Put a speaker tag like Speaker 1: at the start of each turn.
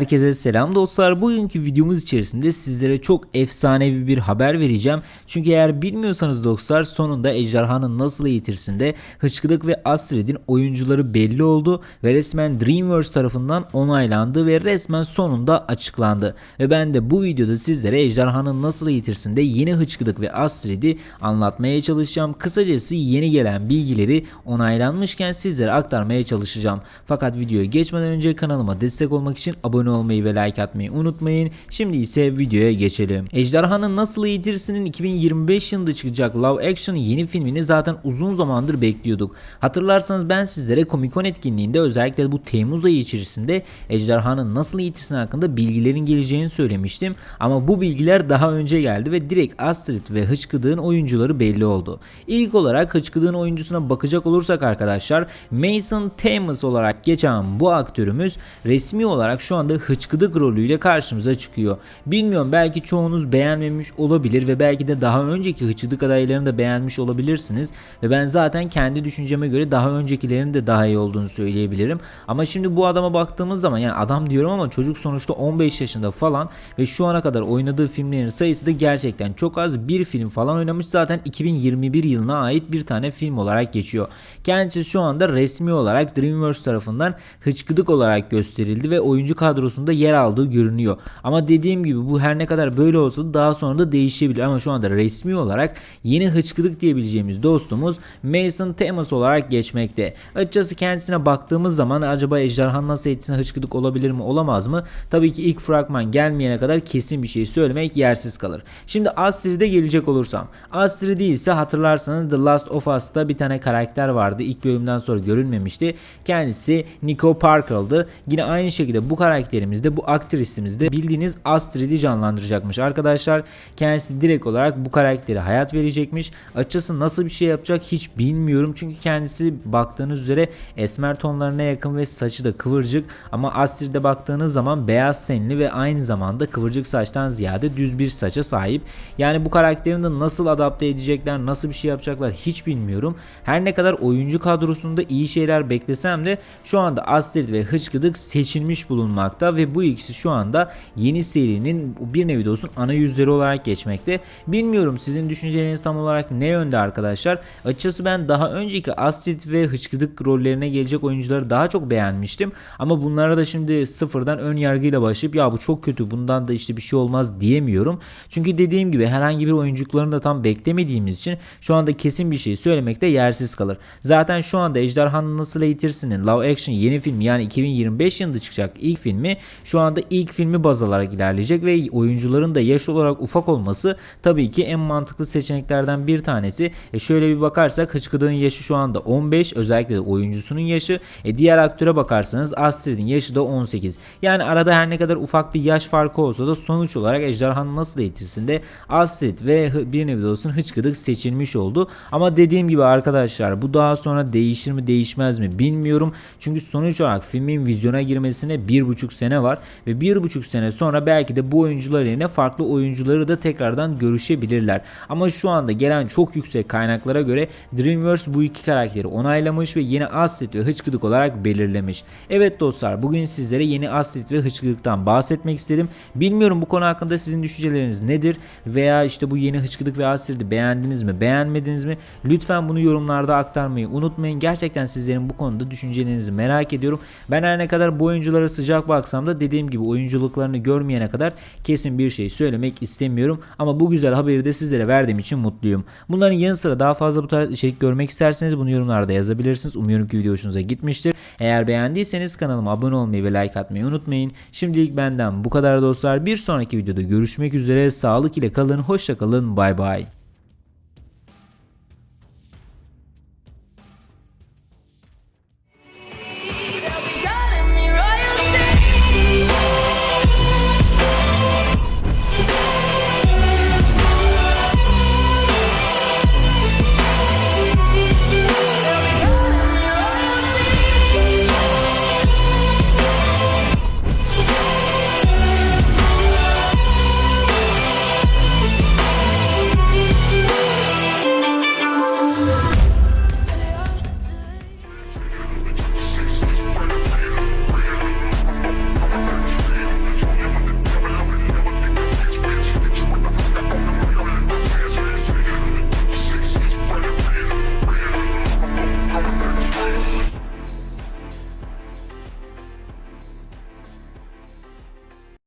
Speaker 1: Herkese selam dostlar. Bugünkü videomuz içerisinde sizlere çok efsanevi bir haber vereceğim. Çünkü eğer bilmiyorsanız dostlar sonunda Ejderhanı Nasıl Eğitirsin'de Hıçkıdık ve Astrid'in oyuncuları belli oldu ve resmen Dreamworks tarafından onaylandı ve resmen sonunda açıklandı. Ve ben de bu videoda sizlere Ejderhanı Nasıl Eğitirsin'de yeni Hıçkıdık ve Astrid'i anlatmaya çalışacağım. Kısacası yeni gelen bilgileri onaylanmışken sizlere aktarmaya çalışacağım. Fakat videoya geçmeden önce kanalıma destek olmak için abone olmayı ve like atmayı unutmayın. Şimdi ise videoya geçelim. Ejderhanın Nasıl Eğitirsin'in 2025 yılında çıkacak Love Action yeni filmini zaten uzun zamandır bekliyorduk. Hatırlarsanız ben sizlere Comic Con etkinliğinde özellikle bu Temmuz ayı içerisinde Ejderhanın Nasıl Eğitirsin hakkında bilgilerin geleceğini söylemiştim. Ama bu bilgiler daha önce geldi ve direkt Astrid ve Hıçkıdık'ın oyuncuları belli oldu. İlk olarak Hıçkıdık'ın oyuncusuna bakacak olursak arkadaşlar Mason Thames olarak geçen bu aktörümüz resmi olarak şu anda Hıçkıdık rolüyle karşımıza çıkıyor. Bilmiyorum belki çoğunuz beğenmemiş olabilir ve belki de daha önceki Hıçkıdık adaylarını da beğenmiş olabilirsiniz ve ben zaten kendi düşünceme göre daha öncekilerin de daha iyi olduğunu söyleyebilirim. Ama şimdi bu adama baktığımız zaman yani adam diyorum ama çocuk sonuçta 15 yaşında falan ve şu ana kadar oynadığı filmlerin sayısı da gerçekten çok az. Bir film falan oynamış zaten 2021 yılına ait bir tane film olarak geçiyor. Kendisi şu anda resmi olarak DreamWorks tarafından hıçkıdık olarak gösterildi ve oyuncu kadrosunda yer aldığı görünüyor. Ama dediğim gibi bu her ne kadar böyle olsa da daha sonra da değişebilir ama şu anda resmi olarak yeni hıçkıdık diyebileceğimiz dostumuz Mason Thomas olarak geçmekte. Açıkçası kendisine baktığımız zaman acaba ejderhan nasıl etkisine hıçkıdık olabilir mi olamaz mı? Tabii ki ilk fragman gelmeyene kadar kesin bir şey söylemek yersiz kalır. Şimdi Astrid'e gelecek olursam. Astrid'i ise hatırlarsanız The Last of Us'ta bir tane karakter vardı. İlk bölümden sonra görünmemişti. Kendisi Nico Parker'dı. Yine aynı şekilde bu karakterimizde bu aktrisimizde bildiğiniz Astrid'i canlandıracakmış arkadaşlar. Kendisi direkt olarak bu karaktere hayat verecekmiş. Açıkçası nasıl bir şey yapacak hiç bilmiyorum. Çünkü kendisi baktığınız üzere esmer tonlarına yakın ve saçı da kıvırcık. Ama Astrid'e baktığınız zaman beyaz tenli ve aynı zamanda kıvırcık saçtan ziyade düz bir saça sahip. Yani bu karakterini de nasıl adapte edecekler, nasıl bir şey yapacaklar hiç bilmiyorum. Her ne kadar oyuncu kadrosunda iyi şeyler beklesem de şu anda Astrid ve Hıçkıdık seçilmiş bulunmakta ve bu ikisi şu anda yeni serinin bir nevi de olsun ana yüzleri olarak geçmekte. Bilmiyorum sizin düşünceleriniz tam olarak ne yönde arkadaşlar. Açıkçası ben daha önceki Astrid ve Hıçkıdık rollerine gelecek oyuncuları daha çok beğenmiştim. Ama bunlara da şimdi sıfırdan ön yargıyla başlayıp ya bu çok kötü bundan da işte bir şey olmaz diyemiyorum. Çünkü dediğim gibi herhangi bir oyunculuklarını da tam beklemediğimiz için şu anda kesin bir şey söylemekte yersiz kalır. Zaten şu anda Ejderhanı Nasıl Eğitirsin'in Love Action yeni film yani 2025 yılında çıkacak ilk filmi şu anda ilk filmi baz alarak ilerleyecek ve oyuncuların da yaş olarak ufak olması tabii ki en mantıklı seçeneklerden bir tanesi. E şöyle bir bakarsak Hıçkıdık'ın yaşı şu anda 15 özellikle de oyuncusunun yaşı. E diğer aktöre bakarsanız Astrid'in yaşı da 18. Yani arada her ne kadar ufak bir yaş farkı olsa da sonuç olarak Ejderhanı Nasıl Eğitirsin'de Astrid ve bir nevi olsun Hıçkıdık seçilmiş oldu. Ama dediğim gibi arkadaşlar bu daha sonra değişir mi değişmez mi bilmiyorum. Çünkü sonuç olarak filmin vizyona girmesine bir buçuk sene var ve bir buçuk sene sonra belki de bu oyuncular yerine farklı oyuncuları da tekrardan görüşebilirler. Ama şu anda gelen çok yüksek kaynaklara göre DreamWorks bu iki karakteri onaylamış ve yeni Astrid ve Hıçkıdık olarak belirlemiş. Evet dostlar bugün sizlere yeni Astrid ve Hıçkıdık'tan bahsetmek istedim. Bilmiyorum bu konu hakkında sizin düşünceleriniz nedir veya işte bu yeni Hıçkıdık ve Astrid'i beğendiniz mi beğenmediniz mi? Lütfen bunu yorumlarda aktarmayı unutmayın. Gerçekten sizlerin bu konuda düşüncelerinizi merak ediyorum. Ben her ne kadar bu oyunculara sıcak baksam da dediğim gibi oyunculuklarını görmeyene kadar kesin bir şey söylemek istemiyorum. Ama bu güzel haberi de sizlere verdiğim için mutluyum. Bunların yanı sıra daha fazla bu tarz içerik görmek isterseniz bunu yorumlarda yazabilirsiniz. Umuyorum ki video hoşunuza gitmiştir. Eğer beğendiyseniz kanalıma abone olmayı ve like atmayı unutmayın. Şimdilik benden bu kadar dostlar. Bir sonraki videoda görüşmek üzere. Sağlık ile kalın. Hoşça kalın. Bay bay.